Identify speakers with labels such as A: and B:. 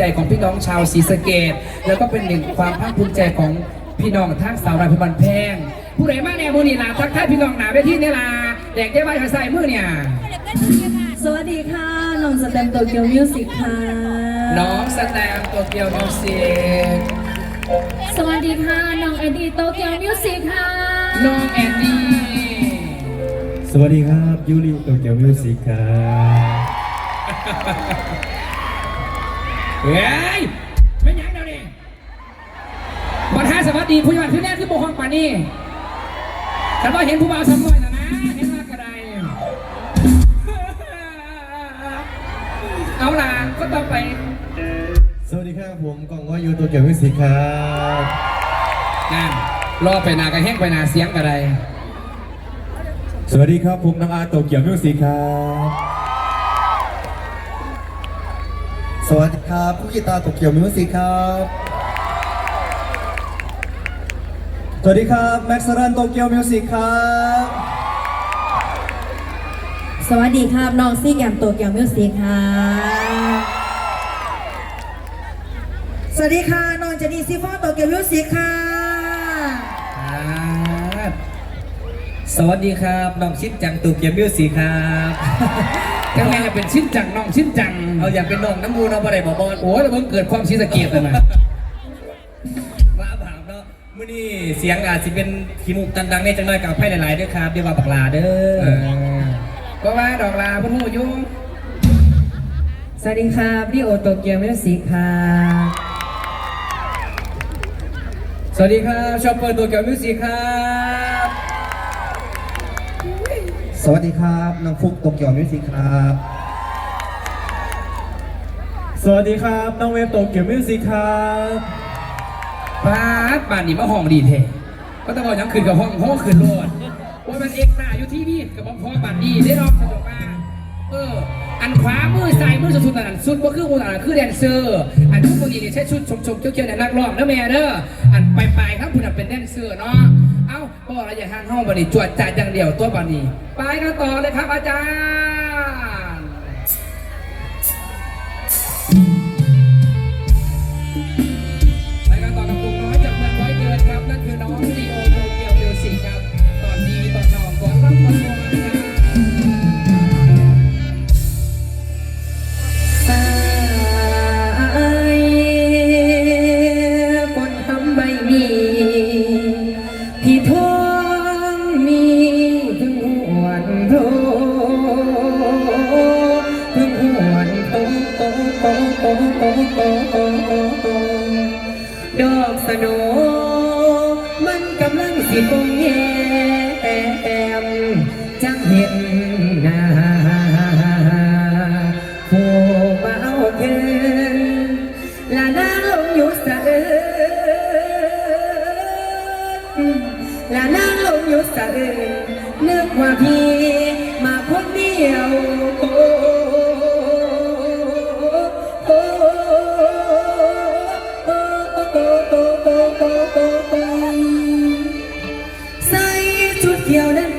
A: ใจของพี่น้องชาวศรีสะเกดแล้วก็เป็นหนึ่งความภาคภูมิใจของพี่น้องทั้งสาวรายพบันแพง ผู้ใดมาแนวบุรีลาทักทายพี่น้องหนาเวทีเนี่ยลาแดงเจ้าบ้านใส่มือเนี่ย
B: สวัสดีค่ะน้องสแตมโตเกียวมิวสิกค่ะ
A: น้องสแตมโตเกียวมิวสิก
B: สวัสดีค่ะน้องเอ็ดดี้โตเกียวมิวสิกค่ะ
A: น้องแอนดี้
C: สวัสดีครับยูริโตเกียวมิวสิกครับ
A: เฮ้ยไม่ยังเดี๋ยวนี้บัตรห้าสวัสดีผู้ใหญ่บ้านที่แรกที่โบห้องปานี่แต่ว่าเห็นผู้บ่าวสมน้อยนะนะเห็นว่ากระไดเอาล่ะก็ต้องไป
C: สวัสดีครับผมกองว่ายูโตเกียวมิวสิกครับ
A: นั่นรอไปนากระแห้งไปนาเสียงกระได
C: สวัสดีครับผมน้องอาร์ตโตเกียวมิวสิกครับ
D: สวัสดีครับผู้กีตาร์โตเกียวมิวสิกครับ
C: สวัสดีครับแม็กซ์รันโตเกียวมิวสิกครับ
B: สวัสดีครับน้องซี่แกมโตเกียวมิวสิกค่ะ
E: สวัสดีค่ะน้องเจนี่ซีฟอร์โตเกียวมิวสิกค่ะ
A: ครับสวัสดีครับน้องชิดจังตูเกียมมิวสิครับ ยังไงจะเป็นชิดจังน้องชิดจัง
F: เอาอยากเป็นน้องน้ำมูน้องอะไรบอกบอล
A: โอ้ยแล้วเพิ่งเกิดความชิดสะเกียดเลยนะ
F: ว่าบาปเนาะมื่อนี้เสียงอาจจะเป็นขี้มุกตันดังในจังน้อยกับไพ่หลายๆด้วยครับเดี๋ยวว่าบักลาเด้
A: เอ
F: อ
A: อก็ว่าดอกลาเพุ่นหูอยุ่ง
B: สวัสดีครับดิโอโตเกียวมิวสิกค่ะ
F: สวัสดีครับชอปเปอร์ตัวเกียวมิวสิกครับ
D: สวัสดีครับน้องฟุกโตเกียวมิวสิกครับ
C: สวัสดีครับน้องเวฟโตเกียวมิวสิกครับ
A: ปาดบ้านนี้มาห้องดีเทก็ต้องบอกยังคืนกับห้องห้องคืนโลดว่ามันเอกหน้าอยู่ที่นี่กับพ่อบ้านดีได้รอบสะดวกมากเอออันขวามือซ้ายมือสุดๆนั่นสุดก็คือมูนคือแดนเซอร์ อันทุกคนนี่ใช้ชุดชมๆเกี่ยวๆเนี่ยนักร้องนะแม่เด้ออันปลายๆครับคุณเป็นแดนเซอร์เนาะ เอ้าก็อะไรอย่าห่างห้องบันนี้จวดจ่ายอย่างเดียวตัวบันนี้ ไปกันต่อเลยครับอาจารย์ ดอก
B: สโนมันกำลังสิบงแยมจังเห็นหน้าผู้เบาเกินละนาลงอยู่สะเอินละนาลงอยู่สะเอินนึกว่าพี่ Fiona